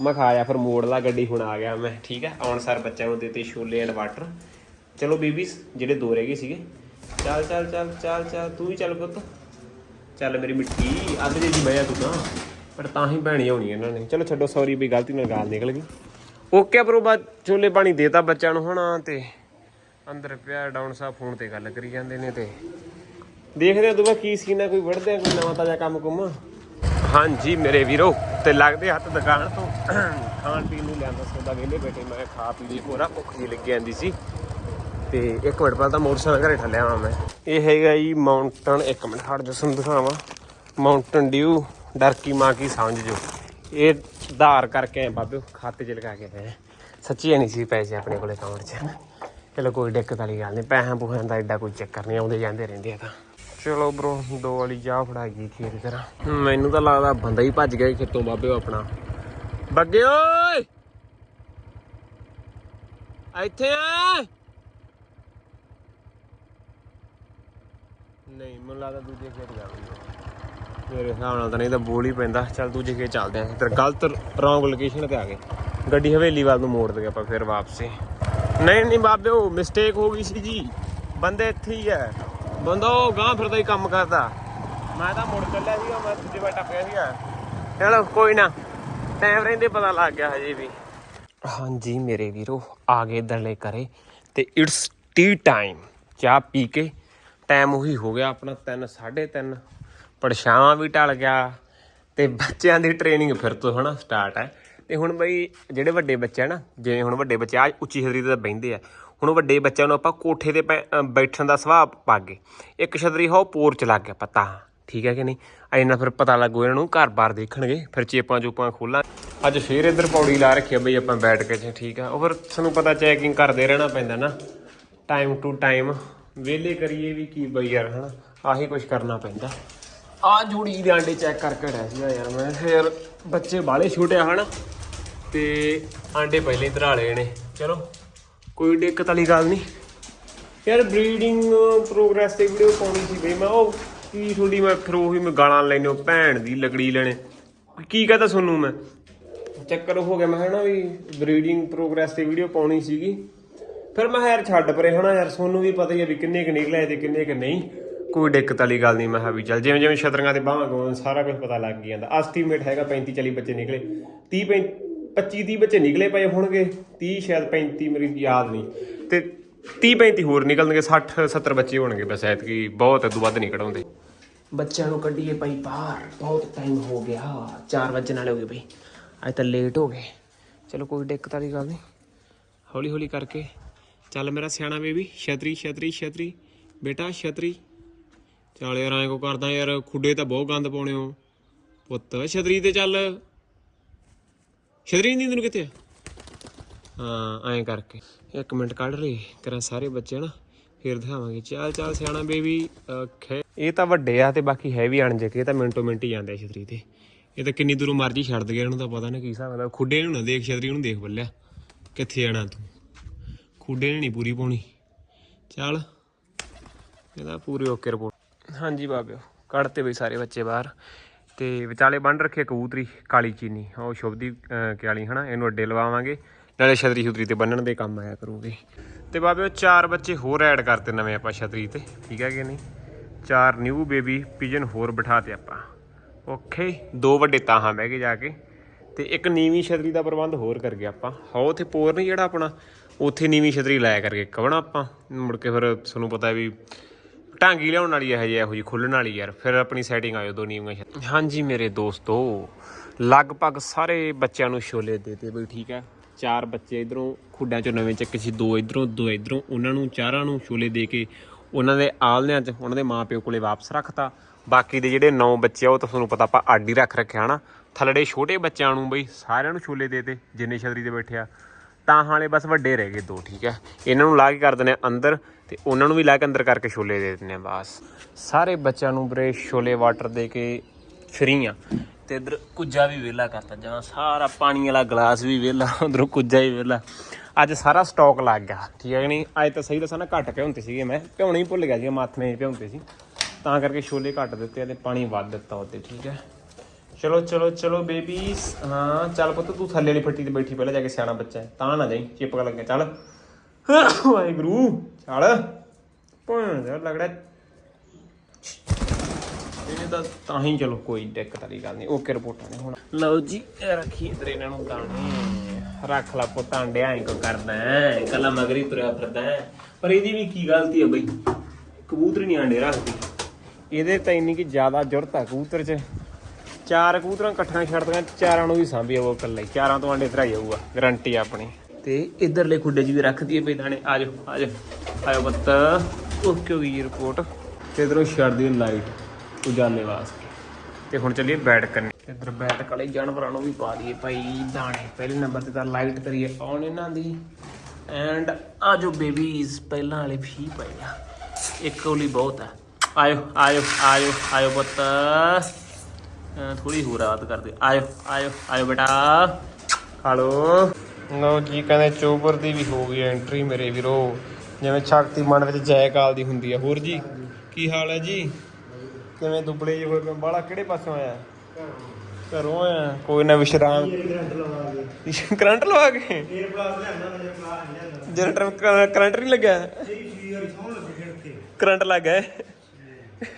ਮੈਂ ਖਾਇਆ ਫਿਰ ਮੋੜ ਲਾ ਗੱਡੀ ਹੁਣ ਆ ਗਿਆ ਮੈਂ ਠੀਕ ਹੈ ਆਉਣ ਸਾਰ ਬੱਚਿਆਂ ਨੂੰ ਦਿੱਤੇ ਛੋਲੇ ਐਂਡ ਵਾਟਰ ਚਲੋ ਬੀਬੀਸ ਜਿਹੜੇ ਦੋ ਰਹਿ ਗਏ ਸੀਗੇ। ਚੱਲ ਚੱਲ ਚੱਲ ਚੱਲ ਚੱਲ ਤੂੰ ਵੀ ਚੱਲ ਪੁੱਤ। ਚੱਲ ਮੇਰੀ ਮਿੱਟੀ ਅੱਧ ਜੇ ਦੀ ਬਹਿਆ ਤੂੰ ਤਾਂ। ਪਰ ਤਾਂ ਹੀ ਭੈਣੀ ਹੋਣੀ ਇਹਨਾਂ ਨੇ। ਚਲੋ ਛੱਡੋ ਸੌਰੀ ਵੀ ਗਲਤੀ ਨਾਲ ਗਾਲ ਨਿਕਲ ਗਈ। ਓਕੇ ਬਰੋ ਬਾਅਦ ਛੋਲੇ ਪਾਣੀ ਦੇਤਾ ਬੱਚਿਆਂ ਨੂੰ ਹੁਣ ਤੇ। ਅੰਦਰ ਪਿਆ ਡਾਊਨ ਸਾਹਿਬ ਫੋਨ ਤੇ ਗੱਲ ਕਰੀ ਜਾਂਦੇ ਨੇ ਤੇ। ਦੇਖਦੇ ਆ ਦੁਬਾਰਾ ਕੀ ਸੀਨ ਹੈ ਕੋਈ ਵੜਦੇ ਆ ਕੋਈ ਨਵਾਂ ਤਾਜ਼ਾ ਕੰਮ ਕੁਮ? ਹਾਂਜੀ ਮੇਰੇ ਵੀਰੋ ਤੇ ਲੱਗਦੇ ਹੱਥ ਦੁਕਾਨ ਤੋਂ ਖਾਣ ਪੀਣ ਨੂੰ ਲਿਆਂਦਾ ਸੌਦਾ ਵੇਲੇ ਬੈਠੇ ਮੈਂ ਖਾ ਪੀ ਲਈ ਪੂਰਾ ਭੁੱਖ ਜੀ ਲੱਗੀ ਜਾਂਦੀ ਸੀ। ਤੇ ਇੱਕ ਮਿੰਟ ਪਹਿਲਾਂ ਤਾਂ ਮੋਟਰਸਾਈਕਲ ਘਰੇ ਠੱਲਿਆ ਵਾਂ ਮੈਂ। ਇਹ ਹੈਗਾ ਜੀ ਮਾਊਂਟਨ ਇੱਕ ਮਿੰਟ ਹਟ ਜਾ ਤੁਹਾਨੂੰ ਦਿਖਾਵਾਂ। ਮਾਊਂਟਨ ਡਿਊ ਡਰ ਕੀ ਮਾਂ ਕੀ ਸਮਝ ਜੋ। ਇਹ ਧਾਰ ਕਰਕੇ ਆਏ ਬਾਬੇ ਖਾਤੇ 'ਚ ਲਗਾ ਕੇ ਆਏ ਸੱਚੀ ਨਹੀਂ ਸੀ ਪੈਸੇ ਆਪਣੇ ਕੋਲੇ ਅਕਾਊਂਟ 'ਚ। ਚਲੋ ਕੋਈ ਦਿੱਕਤ ਵਾਲੀ ਗੱਲ ਨਹੀਂ, ਪੈਸਿਆਂ ਪੂਸਿਆਂ ਦਾ ਐਡਾ ਕੋਈ ਚੱਕਰ ਨਹੀਂ, ਆਉਂਦੇ ਜਾਂਦੇ ਰਹਿੰਦੇ ਆ ਤਾਂ। ਚਲੋ ਬ్రో ਦੋ ਵਾਲੀ ਚਾਹ ਫੜਾ ਗਈ ਖੇਤ ਕਰਾਂ। ਮੈਨੂੰ ਤਾਂ ਲੱਗਦਾ ਬੰਦਾ ਹੀ ਭੱਜ ਗਿਆ ਖੇਤੋਂ, ਬਾਬੇ ਆਪਣਾ। ਬੱਗੇ ਓਏ! ਇੱਥੇ ਆ! ਨਹੀਂ, ਮੈਨੂੰ ਲੱਗਦਾ ਦੂਜੇ ਖੇਤ ਜਾ ਮੇਰੇ ਹਿਸਾਬ ਨਾਲ ਤਾਂ ਨਹੀਂ ਤਾਂ ਬੋਲ ਹੀ ਪੈਂਦਾ। ਚੱਲ ਦੂਜੇ ਖੇਤ ਚੱਲਦੇ ਆ। ਇੱਧਰ ਗਲਤ ਰੌਂਗ ਲੋਕੇਸ਼ਨ ਤੇ ਆ ਗਏ। ਗੱਡੀ ਹਵੇਲੀ ਵੱਲ ਨੂੰ ਮੋੜ ਦੇ ਆਪਾਂ ਫਿਰ ਵਾਪਸੀ। ਨਹੀਂ ਨਹੀਂ ਬਾਬੇ, ਉਹ ਮਿਸਟੇਕ ਹੋ ਗਈ ਸੀ ਜੀ। ਬੰਦੇ ਇੱਥੇ ਹੀ ਹੈ ਬੰਦਾ ਉਹ ਗਾਂ ਫਿਰਦਾ ਹੀ ਕੰਮ ਕਰਦਾ। ਮੈਂ ਤਾਂ ਮੁੜ ਚੱਲਿਆ ਸੀਗਾ, ਮੈਂ ਦੂਜੇ ਵਾਰ ਟੱਪ ਗਿਆ ਸੀਗਾ। ਚਲੋ, ਕੋਈ ਨਾ। ਟਾਈਮ ਰਹਿੰਦੇ, ਪਤਾ ਲੱਗ ਗਿਆ ਹਜੇ ਵੀ। ਹਾਂਜੀ ਮੇਰੇ ਵੀਰੋ, ਆ ਗਏ ਦਲੇ ਕਰੇ ਤੇ ਇਟਸ ਟੀ ਟਾਈਮ ਚਾਹ ਪੀ ਕੇ ਟਾਈਮ ਉਹੀ ਹੋ ਗਿਆ ਆਪਣਾ 3 3:30 ਪਰਛਾਵਾਂ ਵੀ ਟਲ ਗਿਆ ਤੇ ਬੱਚਿਆਂ ਦੀ ਟ੍ਰੇਨਿੰਗ ਫਿਰ ਤੋਂ ਹਨਾ ਸਟਾਰਟ ਹੈ। ਤੇ ਹੁਣ ਬਈ ਜਿਹੜੇ ਵੱਡੇ ਬੱਚੇ ਆ ਨਾ, ਜਿਵੇਂ ਹੁਣ ਵੱਡੇ ਬੱਚੇ ਆ ਉੱਚੀ ਛਤਰੀ ਤੇ ਤਾਂ ਬਹਿੰਦੇ ਆ। ਹੁਣ ਵੱਡੇ ਬੱਚਿਆਂ ਨੂੰ ਆਪਾਂ ਕੋਠੇ ਤੇ ਪੈ- ਬੈਠਣ ਦਾ ਸੁਭਾਅ ਪਾਗੇ ਗਏ। ਇੱਕ ਛਤਰੀ ਹੋ ਪੋਰਚ ਲੱਗ ਗਿਆ ਪਤਾ। ਠੀਕ ਹੈ ਕਿ ਨਹੀਂ? ਐਨਾ ਫਿਰ ਪਤਾ ਲੱਗੂ ਇਹਨਾਂ ਨੂੰ, ਘਰ-ਬਾਰ ਦੇਖਣਗੇ, ਫਿਰ ਚੇਪਾਂ ਚੂਪਾਂ ਖੋਲਾਂ। ਅੱਜ ਫੇਰ ਇੱਧਰ ਪੌੜੀ ਲਾ ਰੱਖੀ ਆ ਬਈ ਆਪਾਂ ਬੈਠ ਕੇ ਚ ਠੀਕ ਆ। ਉਹ ਫਿਰ ਤੁਹਾਨੂੰ ਪਤਾ ਚੈਕਿੰਗ ਕਰਦੇ ਰਹਿਣਾ ਪੈਂਦਾ ਨਾ। ਟਾਈਮ ਟੂ ਟਾਈਮ ਵਿਹਲੇ ਕਰੀਏ ਵੀ ਕੀ ਬਈ ਯਾਰ, ਹਨਾ? ਆਹੀ ਕੁਝ ਕਰਨਾ ਪੈਂਦਾ। ਆ ਜੋੜੀ ਦੇ ਆਂਡੇ ਚੈੱਕ ਕਰਕੇ ਹਟਿਆ ਸੀਗਾ ਯਾਰ ਮੈਂ। ਫਿਰ ਬੱਚੇ ਬਾਲੇ ਛੋਟੇ ਆ ਹਨਾ, ਤੇ ਆਂਡੇ ਪਹਿਲੇ ਧਰਾ ਲਏ ਨੇ। ਚਲੋ, ਕੋਈ ਦਿੱਕਤ ਵਾਲੀ ਗੱਲ ਨਹੀਂ। ਯਾਰ ਬਰੀਡਿੰਗ ਪ੍ਰੋਗਰੈਸ ਤੇ ਵੀਡੀਓ ਪਾਉਣੀ ਸੀ ਬਈ, ਮੈਂ ਉਹ ਕੀ ਥੋੜੀ ਮੈਂ ਫਿਰ ਉਹੀ ਮੈਂ ਗਾਲਾਂ ਲੈਣੇ ਭੈਣ ਦੀ ਲਕੜੀ ਲੈਣੇ। ਕੀ ਕਹਤਾ ਤੁਹਾਨੂੰ ਮੈਂ? ਚੱਕਰ ਹੋ ਗਿਆ, ਮੈਂ ਹਨਾ ਵੀ ਬਰੀਡਿੰਗ ਪ੍ਰੋਗਰੈਸ ਤੇ ਵੀਡੀਓ ਪਾਉਣੀ ਸੀਗੀ। ਫਿਰ ਮੈਂ ਯਾਰ ਛੱਡ ਪਰੇ ਹਨਾ ਯਾਰ ਸੋਨੂੰ ਵੀ ਪਤਾ ਹੀ ਆ ਵੀ ਕਿੰਨੇ ਕ ਨਿਕਲੇ ਤੇ ਕਿੰਨੇ ਕ ਨਹੀਂ। ਕੋਈ ਦਿੱਕਤ ਵਾਲੀ ਗੱਲ ਨਹੀਂ, ਮੈਂ ਕਿਹਾ ਵੀ ਚੱਲ, ਜਿਵੇਂ ਜਿਵੇਂ ਛਤਰੀਆਂ ਤੇ ਬਾਹਾਂ ਗੋਣ ਸਾਰਾ ਕੁਝ ਪਤਾ ਲੱਗ ਹੀ ਜਾਂਦਾ। ਐਸਟੀਮੇਟ ਹੈਗਾ 35 40 ਬੱਚੇ ਨਿਕਲੇ। 30 25 30 ਬੱਚੇ ਨਿਕਲੇ ਪਏ ਹੋਣਗੇ। 30 ਸ਼ਾਇਦ 35 ਮੇਰੀ ਯਾਦ ਨਹੀਂ। ਤੇ 30 35 ਹੋਰ ਨਿਕਲਣਗੇ 60 70 ਬੱਚੇ ਹੋਣਗੇ ਬਸ, ਐਤਕੀ ਬਹੁਤ ਇਦੋਂ ਵੱਧ ਨਹੀਂ ਕਢਾਉਂਦੇ। ਬੱਚਿਆਂ ਨੂੰ ਕੱਢੀਏ ਭਾਈ ਬਾਹਰ, ਬਹੁਤ ਟਾਈਮ ਹੋ ਗਿਆ। 4 ਵਜੇ ਨਾਲੇ ਹੋ ਗਏ ਭਾਈ। ਅੱਜ ਤਾਂ ਲੇਟ ਹੋ ਗਏ। ਚਲੋ ਕੋਈ ਦਿੱਕਤ ਵਾਲੀ ਗੱਲ ਨਹੀਂ। ਹੌਲੀ ਹੌਲੀ ਕਰਕੇ। ਚੱਲ ਮੇਰਾ ਸਿਆਣਾ ਬੇਬੀ, ਛਤਰੀ ਛਤਰੀ ਛਤਰੀ। ਬੇਟਾ, ਛਤਰੀ। ਚੱਲ ਯਾਰ ਐਂ ਕੋ ਕਰਦਾ ਯਾਰ? ਖੁੱਡੇ ਤਾਂ ਬਹੁਤ ਗੰਦ ਪਾਉਣੇ ਹੋ। ਪੁੱਤ, ਛਤਰੀ ਤੇ ਚੱਲ। ਛਤਰੀ ਨਹੀਂ ਤੈਨੂੰ ਕਿੱਥੇ ਆ? ਹਾਂ, ਐਂ ਕਰਕੇ। ਇੱਕ ਮਿੰਟ ਕੱਢ ਲਈ, ਤੇਰਾ ਸਾਰੇ ਬੱਚੇ ਨਾ ਫਿਰ ਦਿਖਾਵਾਂਗੇ। ਚੱਲ ਚੱਲ, ਸਿਆਣਾ ਬੇਬੀ ਓਕੇ ਇਹ ਤਾਂ ਵੱਡੇ ਆ ਤੇ ਬਾਕੀ ਹੈ ਵੀ ਕੇ ਇਹ ਤਾਂ ਮਿੰਟੋ ਮਿੰਟ ਹੀ ਜਾਂਦੇ ਆ ਛਤਰੀ ਤੇ। ਇਹ ਤਾਂ ਕਿੰਨੀ ਦੂਰੋਂ ਮਰਜ਼ੀ ਛੱਡ ਦੇ ਇਹਨੂੰ ਤਾਂ ਪਤਾ ਨਹੀਂ ਕੀ ਹਿਸਾਬ ਦਾ ਖੁੱਡੇ ਨੂੰ ਨਾ ਦੇਖ, ਛਤਰੀ ਨੂੰ ਦੇਖ ਬੱਲਿਆ। ਕਿੱਥੇ ਜਾਣਾ ਤੂੰ? ਖੁੱਡੇ ਨੇ ਨਹੀਂ ਪੂਰੀ ਪਾਉਣੀ। ਚੱਲ, ਇਹਦਾ ਪੂਰੀ ਓਕੇ ਰਿਪੋਰਟ ਹਾਂਜੀ ਬਾਬਿਓ ਕੱਢਤੇ ਬਈ ਸਾਰੇ ਬੱਚੇ ਬਾਹਰ। ਤੇ ਵਿਚਾਲੇ ਬੰਨ ਰੱਖੇ ਕਬੂਤਰੀ ਕਾਲੀ ਚੀਨੀ। ਉਹ ਸ਼ੁਭਦੀ ਅਹ, ਕਿਆਲੀ ਹਨਾ ਇਹਨੂੰ ਅੱਡੇ ਲਵਾਵਾਂਗੇ। ਨਾਲੇ ਛਤਰੀ ਛੁਤਰੀ ਤੇ ਬੰਨਣ ਦੇ ਕੰਮ ਆਇਆ ਕਰੂਗੇ। ਤੇ ਬਾਬਿਓ ਚਾਰ ਬੱਚੇ ਹੋਰ ਐਡ ਕਰਤੇ ਨਵੇਂ ਆਪਾਂ ਛਤਰੀ ਤੇ। ਠੀਕ ਹੈ ਕਿ ਨਹੀਂ? ਚਾਰ ਨਿਊ ਬੇਬੀ ਪਿਜਨ ਹੋਰ ਬਿਠਾਤੇ ਆਪਾਂ। ਓਕੇ ਦੋ ਵੱਡੇ ਤਾਹਾਂ ਬਹਿ ਕੇ ਜਾ ਕੇ। ਤੇ ਇੱਕ ਨੀਵੀਂ ਛਤਰੀ ਦਾ ਪ੍ਰਬੰਧ ਹੋਰ ਕਰ ਗਿਆ ਆਪਾਂ। ਹੋ ਉਥੇ ਪੋਰ ਨਹੀਂ ਜਿਹੜਾ ਆਪਣਾ ਉਥੇ ਨੀਵੀਂ ਛਤਰੀ ਲਾਇਆ ਕਰਕੇ ਕਵਣਾ ਆਪਾਂ। ਮੁੜ ਕੇ ਫਿਰ ਤੁਹਾਨੂੰ ਪਤਾ ਹੈ ਵੀ ਢਾਂਗੀ ਲਿਆਉਣ ਵਾਲੀ ਇਹੋ ਜਿਹੀ ਇਹੋ ਜਿਹੀ ਖੁੱਲਣ ਵਾਲੀ ਯਾਰ, ਫਿਰ ਆਪਣੀ ਸੈਟਿੰਗ ਆਇਓ ਦੋ ਨੀਵੀਆਂ ਛਤਰੀਆਂ। ਹਾਂਜੀ ਮੇਰੇ ਦੋਸਤੋ, ਲਗਭਗ ਸਾਰੇ ਬੱਚਿਆਂ ਨੂੰ ਛੋਲੇ ਦੇਤੇ ਬਈ, ਠੀਕ ਹੈ? ਚਾਰ ਬੱਚੇ ਇਧਰੋਂ, ਖੁੱਡਾਂ ਚੋਂ ਨਵੇਂ ਚੱਕੇ ਸੀ, ਦੋ ਇਧਰੋਂ ਦੋ ਇਧਰੋਂ, ਉਹਨਾਂ ਨੂੰ, ਚਾਰਾਂ ਨੂੰ ਛੋਲੇ ਦੇ ਕੇ ਉਹਨਾਂ ਦੇ ਆਲਨਿਆਂ 'ਚ ਉਹਨਾਂ ਦੇ ਮਾਪਿਓ ਕੋਲੇ ਵਾਪਸ ਰੱਖਤਾ। ਬਾਕੀ ਦੇ ਜਿਹੜੇ ਨੌ ਬੱਚੇ ਆ, ਉਹ ਤਾਂ ਤੁਹਾਨੂੰ ਪਤਾ ਆਪਾਂ ਅੱਡ ਹੀ ਰੱਖ ਰੱਖਿਆ, ਹਨਾ? ਥੱਲੜੇ ਛੋਟੇ ਬੱਚਿਆਂ ਨੂੰ ਬਈ, ਸਾਰਿਆਂ ਨੂੰ ਛੋਲੇ ਦੇਤੇ, ਜਿੰਨੇ ਛਤਰੀ ਤੇ ਬੈਠਿਆ ਤਾਂ ਹਾਲੇ ਬਸ ਵੱਡੇ ਰਹਿ ਗਏ ਦੋ, ਠੀਕ ਹੈ? ਇਹਨਾਂ ਨੂੰ ਲਾ ਕੇ ਕਰ ਦਿੰਦੇ ਆ ਅੰਦਰ। ਤੇ ਉਹਨਾਂ ਨੂੰ ਵੀ ਲੈ ਕੇ ਅੰਦਰ ਕਰਕੇ ਛੋਲੇ ਦੇ ਦਿੰਦੇ ਆ ਬਸ। ਸਾਰੇ ਬੱਚਿਆਂ ਨੂੰ ਬਰੇ ਛੋਲੇ ਵਾਟਰ ਦੇ ਕੇ ਫਰੀ ਆ। ਤੇ ਇਧਰ ਕੁੱਜਾ ਵੀ ਵਿਹਲਾ ਕਰਤਾ, ਜਾਂ ਸਾਰਾ ਪਾਣੀ ਵਾਲਾ ਗਲਾਸ ਵੀ ਵਿਹਲਾ, ਉਧਰੋਂ ਕੁੱਜਾ ਹੀ ਵਿਹਲਾ। ਅੱਜ ਸਾਰਾ ਸਟਾਕ ਲੱਗ ਗਿਆ। ਠੀਕ ਹੈ ਕਿ ਨਹੀਂ? ਅੱਜ ਤਾਂ ਸਹੀ ਦੱਸਾਂ ਨਾ, ਘੱਟ ਭਿਉਂਤੇ ਸੀਗੇ ਮੈਂ। ਭਿਉਣੇ ਹੀ ਭੁੱਲ ਗਿਆ ਸੀ ਮਾਥਨੇ ਭਿਉਂਦੇ ਸੀ। ਤਾਂ ਕਰਕੇ ਛੋਲੇ ਘੱਟ ਦਿੱਤੇ ਆ ਤੇ ਪਾਣੀ ਵੱਧ ਦਿੱਤਾ ਉੱਤੇ ਠੀਕ ਹੈ? ਚਲੋ ਚਲੋ ਚਲੋ ਬੇਬੀ ਹਾਂ, ਚੱਲ ਪੁੱਤ, ਤੂੰ ਥੱਲੇ ਵਾਲੀ ਫੱਟੀ ਤੇ ਬੈਠੀ, ਪਹਿਲਾਂ ਜਾ ਕੇ ਸਿਆਣਾ ਬੱਚਾ ਤਾਂ ਨਾ ਜਾਈ, ਚਿਪਕ ਲੱਗੇ, ਚੱਲ। ਵਾਹਿਗੁਰੂ। ਚੱਲ। ਭਣ ਦਾ ਇਹਨੇ ਤਾਂ ਤਾਂ ਹੀ ਚਲੋ ਕੋਈ ਦਿੱਕਤ ਵਾਲੀ ਗੱਲ ਨਹੀਂ। ਓਕੇ ਰਿਪੋਰਟਾਂ ਨੇ ਹੁਣ। ਲਓ ਜੀ, ਇਹ ਰੱਖੀ ਇਧਰ ਇਹਨਾਂ ਨੂੰ ਦਾਣੇ। ਰੱਖ ਲਾ ਪੁੱਤ ਆਂਡੇ ਐਂ ਕੋ ਕਰਦਾ ਹੈ ਕੱਲਾ ਮਗਰੀ ਤੁਰਿਆ ਫਿਰਦਾ ਹੈ ਪਰ ਇਹਦੀ ਵੀ ਕੀ ਗਲਤੀ ਹੈ ਬਈ? ਕਬੂਤਰ ਨਹੀਂ ਆਂਡੇ ਰੱਖਦੀ। ਇਹਦੇ ਤਾਂ ਇੰਨੀ ਕਿ ਜ਼ਿਆਦਾ ਜ਼ਰੂਰਤ ਆ ਕਬੂਤਰ 'ਚ। ਚਾਰ ਕਬੂਤਰਾਂ ਇਕੱਠੀਆਂ ਛੱਡਦੀਆਂ ਚਾਰਾਂ ਨੂੰ ਵੀ ਸਾਂਭੀ ਉਹ ਇਕੱਲੇ ਚਾਰਾਂ ਤੋਂ ਆਂਡੇ ਧਰਾਈ ਜਾਊਗਾ, ਗਰੰਟੀ ਆਪਣੀ। ਤੇ ਇਧਰਲੇ ਖੁੱਡੇ 'ਚ ਵੀ ਰੱਖ ਦਈਏ ਪਈ ਦਾਣੇ। ਆਜੋ ਆਜੋ ਆਇਓ ਬੱਤ ਓਕੇ ਹੋ ਗਈ ਰਿਪੋਰਟ ਤੇ ਇਧਰੋਂ ਛੱਡ ਦੀ ਲਾਈਟ ਉਜਾਲੇ ਵਾਸਤੇ। ਤੇ ਹੁਣ ਚੱਲੀਏ ਬੈਠ ਕਰਨੀ। ਇੱਧਰ ਬੈਠ ਵਾਲੇ ਜਾਨਵਰਾਂ ਨੂੰ ਵੀ ਪਾ ਦਈਏ ਭਾਈ ਦਾਣੇ। ਪਹਿਲੇ ਨੰਬਰ ਤੇ ਤਾਂ ਲਾਈਟ ਕਰੀਏ ਔਨ ਇਹਨਾਂ ਦੀ। ਐਂਡ ਆ ਜੋ ਬੇਬੀਜ਼ ਪਹਿਲਾਂ ਵਾਲੇ ਵੀ ਪਏ ਆ। ਇੱਕ ਕੋਲੀ ਬਹੁਤ ਆ। ਆਇਓ ਆਇਓ ਆਇਓ ਆਇਓ ਪੁੱਤ। ਥੋੜੀ ਹੋਰ ਰਾਤ ਕਰਦੇ। ਆਇਓ ਆਇਓ ਆਇਓ ਬੇਟਾ। ਖਾ ਲੋ ਲਓ ਜੀ ਕਹਿੰਦੇ ਚੋਬਰ ਦੀ ਵੀ ਹੋ ਗਈ ਐਂਟਰੀ ਮੇਰੇ ਵੀਰੋ। ਜਿਵੇਂ ਸ਼ਕਤੀਮਾਨ ਵਿੱਚ ਜੈ ਕਾਲ ਦੀ ਹੁੰਦੀ ਆ। ਹੋਰ ਜੀ ਕੀ ਹਾਲ ਹੈ ਜੀ? ਕਿਵੇਂ ਦੁਬਲੇ ਜਿਹੇ ਹੋਏ ਪਏ ਬਾਲਾ ਕਿਹੜੇ ਪਾਸੋਂ ਆਇਆ? ਘਰੋਂ ਆਇਆ। ਕੋਈ ਨਾ ਵਿਸ਼ਰਾਮ ਕਰੰਟ ਲਵਾ ਕੇ। ਜਨਰੇਟਰ ਕਰੰਟ ਨਹੀਂ ਲੱਗਿਆ? ਕਰੰਟ ਲੱਗ ਗਿਆ।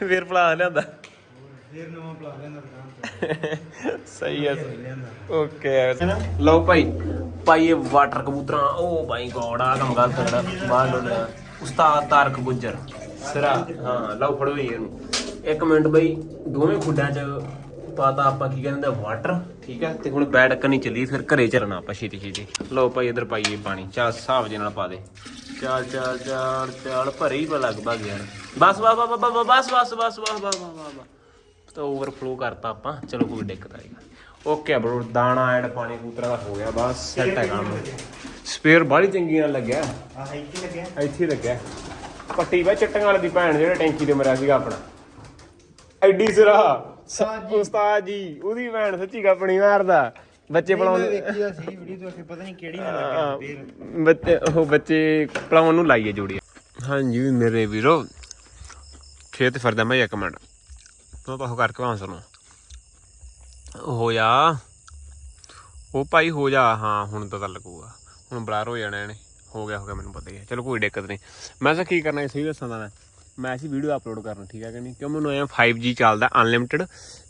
ਫੇਰ ਪਲਾ ਲਿਆਂਦਾ। ਸਹੀ ਹੈ ਓਕੇ ਲਓ ਭਾਈ ਭਾਈ ਇਹ ਵਾਟਰ ਕਬੂਤਰਾਂ ਓ ਮਾਈ ਗੋਡ ਆ ਕੰਮ ਗਲਤ ਜਿਹੜਾ ਬਾਹਰ ਨੂੰ ਉਸਤਾਦ ਤਾਰਕ ਗੁੱਜਰ ਸਿਰਾ ਹਾਂ ਲਓ ਫੜੋ ਜੀ ਇਹਨੂੰ ਇੱਕ ਮਿੰਟ ਬਈ ਦੋਵੇਂ ਖੁੱਡਾਂ 'ਚ ਪਾਤਾ ਆਪਾਂ ਕੀ ਕਹਿੰਦੇ ਵਾਟਰ ਠੀਕ ਹੈ ਤੇ ਹੁਣ ਬੈਡ ਕੰਨੀ ਚੱਲੀ ਫਿਰ ਘਰੇ ਚੱਲਣਾ ਆਪਾਂ ਛੇਤੀ ਛੇਤੀ ਲਓ ਭਾਈ ਇਧਰ ਪਾਈਏ ਪਾਣੀ ਚੱਲ ਹਿਸਾਬ ਜੇ ਨਾਲ ਪਾ ਦੇ ਚਾਲ ਚਾਲ ਚੱਲ ਚੱਲ ਭਰੀ ਹੀ ਲਗਭਗ ਯਾਰ ਬਸ ਬਸ ਬਸ ਬਸ ਬਸ ਬਸ ਬਸ ਬਸ ਬਸ ਬਸ ਤਾਂ ਓਵਰਫਲੋ ਕਰਤਾ ਆਪਾਂ ਚਲੋ ਕੋਈ ਦਿੱਕਤ ਆਏਗਾ ਓਕੇ ਬ్రో ਦਾਣਾ ਐਡ ਪਾਣੀ ਕੂਤਰਾ ਦਾ ਹੋ ਗਿਆ ਬਸ ਸੈੱਟ ਹੈ ਕੰਮ। ਸਪੇਅਰ ਬਾਹਲੀ ਚੰਗੀ ਨਾਲ ਲੱਗਿਆ।
ਆਹ ਇੱਥੇ ਲੱਗਿਆ।
ਇੱਥੇ ਲੱਗਿਆ। ਪੱਟੀ ਵਾ ਚਿੱਟੀਆਂ ਵਾਲੇ ਦੀ ਭੈਣ ਜਿਹੜੇ ਟੈਂਕੀ ਤੇ ਮਰਿਆ ਸੀਗਾ ਆਪਣਾ। ਐਡੀ ਸਿਰਾ। ਉਸਤਾਦ ਜੀ ਉਹਦੀ ਭੈਣ ਸੱਚੀ ਕਾਪਣੀ ਮਾਰਦਾ। ਬੱਚੇ ਪਲਾਉਣ
ਵੇਖੀ ਆ ਸੀ ਵੀਡੀਓ ਤੋਂ ਕਿ ਪਤਾ ਨਹੀਂ ਕਿਹੜੀ ਨਾਲ ਲੱਗਿਆ ਫੇਰ
ਬੱਚੇ ਉਹ ਬੱਚੇ ਪਲਾਉਣ ਨੂੰ ਲਾਈਏ ਜੋੜੀ ਹਾਂਜੀ ਮੇਰੇ ਵੀਰੋ ਖੇਤ ਫਿਰਦਾ ਮੈਂ ਇੱਕ ਮਿੰਟ। ਮੈਂ ਪਾਹ ਕਰਕੇ ਆਵਾਂ ਸੁਣੋ ਹੋ ਜਾ। ਉਹ ਭਾਈ ਹੋ ਜਾ, ਹਾਂ, ਹੁਣ ਤਾਂ ਤਾਂ ਲੱਗੂਗਾ ਹੁਣ ਬਲਾਰ ਹੋ ਜਾਣਾ ਇਹਨੇ। ਹੋ ਗਿਆ ਹੋ ਗਿਆ, ਮੈਨੂੰ ਪਤਾ ਹੀ ਹੈ। ਚਲੋ, ਕੋਈ ਦਿੱਕਤ ਨਹੀਂ। ਮੈਂ ਤਾਂ ਕੀ ਕਰਨਾ, ਸਹੀ ਦੱਸਾਂ ਤਾਂ ਮੈਂ। ਮੈਂ ਅਸੀਂ ਵੀਡੀਓ ਅਪਲੋਡ ਕਰਨਾ, ਠੀਕ ਹੈ ਕਿ ਨਹੀਂ? ਕਿਉਂ? ਮੈਨੂੰ ਆਇਆ 5G ਚੱਲਦਾ ਅਨਲਿਮਿਟਿਡ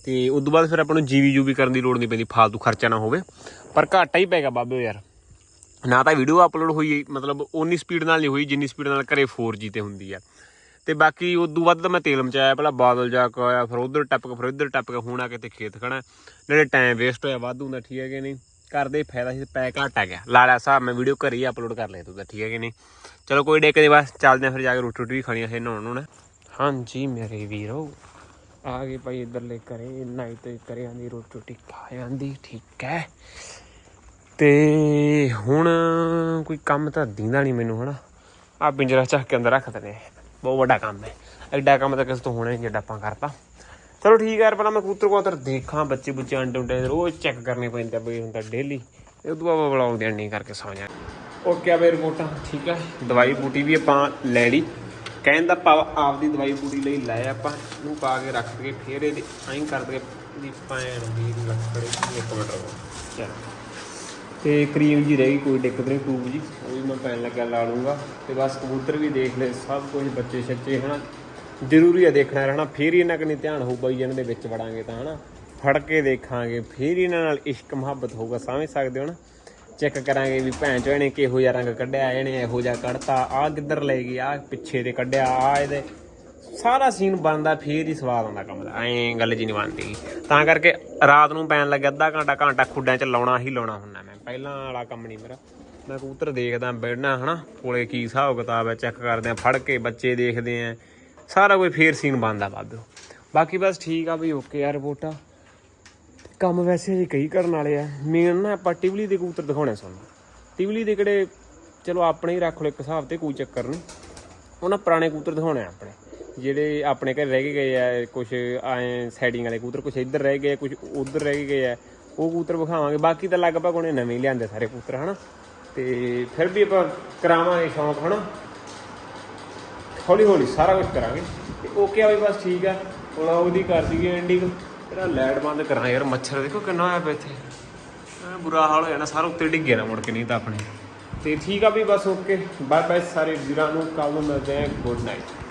ਤੇ ਉਸ ਤੋਂ ਬਾਅਦ ਫਿਰ ਆਪਾਂ ਨੂੰ ਜੀਵੀ ਜੂਬੀ ਕਰਨ ਦੀ ਲੋੜ ਨਹੀਂ ਪੈਂਦੀ, ਫਾਲਤੂ ਖਰਚਾ ਨਾ ਹੋਵੇ। ਪਰ ਘਾਟਾ ਹੀ ਪੈਗਾ ਬਾਬੇ ਯਾਰ। ਨਾ ਤਾਂ ਵੀਡੀਓ ਅਪਲੋਡ ਹੋਈ, ਮਤਲਬ ਓਨੀ ਸਪੀਡ ਨਾਲ ਨਹੀਂ ਹੋਈ, ਜਿੰਨੀ ਸਪੀਡ ਨਾਲ ਘਰੇ 4G ਤੇ ਹੁੰਦੀ ਆ। ਤੇ ਬਾਕੀ ਉਦੋਂ ਵੱਧ ਤਾਂ ਮੈਂ ਤੇਲ ਮਚਾਇਆ, ਪਹਿਲਾਂ ਬਾਦਲ ਜਾ ਕੇ ਆਇਆ, ਫਿਰ ਉਧਰ ਟੱਪ ਕੇ, ਫਿਰ ਇੱਧਰ ਟੱਪ ਕੇ, ਹੁਣ ਆ ਕੇ ਤੇ ਖੇਤ ਖੜਾ ਨਾਲੇ ਟਾਈਮ ਵੇਸਟ ਹੋਇਆ ਵਾਧੂ ਦਾ, ਠੀਕ ਹੈ ਕਿ ਨਹੀਂ? ਕਰਦੇ ਫਾਇਦਾ ਸੀ, ਪੈ ਘੱਟ ਆ ਗਿਆ ਲਾਲਾ ਹਿਸਾਬ ਮੈਂ ਵੀਡੀਓ ਘਰੇ ਹੀ ਅਪਲੋਡ ਕਰ ਲਿਆ ਤੂੰ ਤਾਂ, ਠੀਕ ਹੈ ਕਿ ਨਹੀਂ? ਚਲੋ ਕੋਈ ਡੇਕ ਦੇ ਬਸ ਚੱਲਦੇ ਆ ਫਿਰ ਜਾ ਕੇ ਰੋਟੀ ਰੋਟੀ ਵੀ ਖਾਣੀ ਆ ਨਹਾਉਣ ਨੂੰ ਹਾਂਜੀ ਮੇਰੇ ਵੀਰੋ, ਆ ਗਏ ਭਾਈ ਇੱਧਰਲੇ ਘਰੇ, ਨਾਈ ਤੇ ਕਰੇ ਆਂਦੀ, ਰੋਟੀ ਰੋਟੀ ਖਾ ਜਾਂਦੀ ਠੀਕ ਹੈ। ਤੇ ਹੁਣ ਕੋਈ ਕੰਮ ਤਾਂ ਦਿੰਦਾ ਨਹੀਂ ਮੈਨੂੰ, ਹਨਾ? ਆ ਪਿੰਜਰਾ ਚੱਕ ਕੇ ਅੰਦਰ ਰੱਖ ਦਿੰਦੇ ਬਹੁਤ ਵੱਡਾ ਕੰਮ ਹੈ। ਐਡਾ ਕੰਮ ਤਾਂ ਕਿਸੇ ਤੋਂ ਹੋਣਾ ਨਹੀਂ ਜਿਹੜਾ ਆਪਾਂ ਕਰਤਾ। ਚਲੋ ਠੀਕ ਹੈ ਯਾਰ ਪਹਿਲਾਂ ਮੈਂ ਕਬੂਤਰ ਕਬੂਤਰ ਦੇਖਾਂ ਬੱਚੇ ਬੁੱਚੇ ਅੰਡੇ ਉਂਡੇ ਰੋਜ਼ ਚੈੱਕ ਕਰਨੇ ਪੈਂਦੇ ਬਈ ਹੁੰਦਾ ਡੇਲੀ ਇਹ ਤੋਂ ਬਾਅਦ ਬਲੌਗ ਦੇ ਅੰਡੇ ਕਰਕੇ ਸੌ ਜਾ ਓਕੇ ਆ ਬੇ ਰਿਪੋਰਟਾਂ ਠੀਕ ਹੈ ਦਵਾਈ ਬੂਟੀ ਵੀ ਆਪਾਂ ਲੈ ਲਈ। ਕਹਿਣ ਦਾ ਭਾਵ ਆਪਦੀ ਦਵਾਈ ਬੂਟੀ ਲਈ ਲੈ ਆਪਾਂ ਨੂੰ ਪਾ ਕੇ ਰੱਖ ਕੇ ਫੇਰ ਇਹਦੀ ਐਂ ਕਰ ਦੇ ਦੀ ਪੈਣ ਦੀ ਲੱਕੜੇ ਇੱਕ ਮਿੰਟ ਚਲ। ਤੇ ਕਰੀਮ ਜੀ ਰਹੇਗੀ ਕੋਈ ਦਿੱਕਤ ਨਹੀਂ, ਟੂਬ ਜੀ। ਉਹ ਵੀ ਮੈਂ ਪੈਣ ਲੱਗਿਆ, ਲਾ ਲੂੰਗਾ। ਤੇ ਬਸ ਕਬੂਤਰ ਵੀ ਦੇਖ ਲੈ ਸਭ ਕੁਝ ਬੱਚੇ ਛੱਚੇ, ਹਨਾ। ਜ਼ਰੂਰੀ ਹੈ ਦੇਖਣਾ ਰਹਿਣਾ, ਫੇਰ ਹੀ ਇਹਨਾਂ ਕਨੀ ਧਿਆਨ ਹੋਊਗਾ ਜੀ ਇਹਨਾਂ ਦੇ ਵਿੱਚ ਵੜਾਂਗੇ ਤਾਂ, ਹਨਾ। ਫੜ ਕੇ ਦੇਖਾਂਗੇ, ਫੇਰ ਇਹਨਾਂ ਨਾਲ ਇਸ਼ਕ, ਮੁਹੱਬਤ ਹੋਊਗਾ, ਸਮਝ ਸਕਦੇ ਹੋ ਨਾ। ਚੈੱਕ ਕਰਾਂਗੇ ਵੀ ਭੈਣ ਚੋ ਇਹਨੇ ਕਿਹੋ ਜਿਹਾ ਰੰਗ ਕੱਢਿਆ, ਇਹਨੇ ਇਹੋ ਜਿਹਾ ਕੱਢਤਾ ਆ ਕਿੱਧਰ ਲੈ ਗਈ ਆ ਪਿੱਛੇ ਦੇ ਕੱਢਿਆ ਆ ਇਹਦੇ। ਸਾਰਾ ਸੀਨ ਬਣਦਾ, ਫੇਰ ਹੀ ਸਵਾਦ ਆਉਂਦਾ ਕੰਮ ਦਾ। ਐਂ ਗੱਲ ਜੀ ਨਹੀਂ ਬਣਦੀ। ਤਾਂ ਕਰਕੇ ਰਾਤ ਨੂੰ ਪੈਣ ਲੱਗਿਆ, ਅੱਧਾ ਘੰਟਾ ਘੰਟਾ ਖੁੱਡਾਂ 'ਚ ਲਾਉਣਾ ਹੀ ਲਾਉਣਾ ਹੁੰਦਾ ਮੈਂ। ਪਹਿਲਾਂ ਵਾਲਾ ਕੰਮ ਨਹੀਂ ਮੇਰਾ। ਮੈਂ ਕਬੂਤਰ ਦੇਖਦਾ ਬੈਠਣਾ ਹਨਾ, ਕੋਲੇ ਕੀ ਹਿਸਾਬ ਕਿਤਾਬ ਹੈ ਚੈੱਕ ਕਰਦੇ ਆ ਫੜ ਕੇ ਬੱਚੇ ਦੇਖਦੇ ਆ ਸਾਰਾ ਕੋਈ ਫੇਰ ਸੀਨ ਬਣਦਾ ਬਾਬਿਓ ਬਾਕੀ ਬਸ ਠੀਕ ਆ ਵੀ ਓਕੇ ਆ ਰਿਪੋਰਟਾਂ। ਕੰਮ ਵੈਸੇ ਜੀ ਕਈ ਕਰਨ ਵਾਲੇ ਆ। ਮੇਨ ਨਾ ਆਪਾਂ ਟਿਵਲੀ ਦੇ ਕਬੂਤਰ ਦਿਖਾਉਣੇ ਸਾਨੂੰ ਟਿਵਲੀ ਦੇ ਕਿਹੜੇ, ਚਲੋ ਆਪਣੇ ਹੀ ਰੱਖ ਲਓ ਇੱਕ ਹਿਸਾਬ ਤੇ, ਕੋਈ ਚੱਕਰ ਨਹੀਂ ਉਹਨਾਂ ਪੁਰਾਣੇ ਕਬੂਤਰ ਦਿਖਾਉਣੇ ਆ ਆਪਣੇ। ਜਿਹੜੇ ਆਪਣੇ ਘਰ ਰਹਿ ਕੇ ਗਏ ਆ ਕੁਝ ਐ ਸੈਟਿੰਗ ਵਾਲੇ ਕਬੂਤਰ ਕੁਝ ਇੱਧਰ ਰਹਿ ਗਏ ਕੁਝ ਉੱਧਰ ਰਹਿ ਗਏ ਆ। ਉਹ ਕਬੂਤਰ ਵਿਖਾਵਾਂਗੇ। ਬਾਕੀ ਤਾਂ ਲਗਭਗ ਉਹਨੇ ਨਵੇਂ ਹੀ ਲਿਆਂਦੇ ਸਾਰੇ ਕਬੂਤਰ, ਹਨਾ? ਤੇ ਫਿਰ ਵੀ ਆਪਾਂ ਕਰਾਵਾਂਗੇ ਸ਼ੌਂਕ, ਹਨਾ? ਹੌਲੀ ਹੌਲੀ ਸਾਰਾ ਕੁਝ ਕਰਾਂਗੇ। ਤੇ ਓਕੇ ਆ ਵੀ ਬਸ ਠੀਕ ਆ। ਹੁਣ ਉਹਦੀ ਕਰ ਦਈਏ ਐਂਡਿੰਗ ਇਹਦਾ ਲਾਈਟ ਬੰਦ ਕਰਾਂ ਯਾਰ, ਮੱਛਰ ਦੇਖੋ ਕਿੰਨਾ ਹੋਇਆ ਪਿਆ ਇੱਥੇ। ਐਂ ਬੁਰਾ ਹਾਲ ਹੋ ਜਾਣਾ ਸਾਰਾ ਉੱਤੇ ਡਿੱਗੇ ਨਾ ਮੁੜ ਕੇ, ਨਹੀਂ ਤਾਂ ਆਪਣੇ। ਤੇ ਠੀਕ ਆ ਵੀ ਬਸ ਓਕੇ ਬਾਏ ਬਾਏ ਸਾਰੇ ਵੀਰਾਂ ਨੂੰ ਕੱਲ ਨੂੰ ਮਿਲਦੇ ਆ। Good night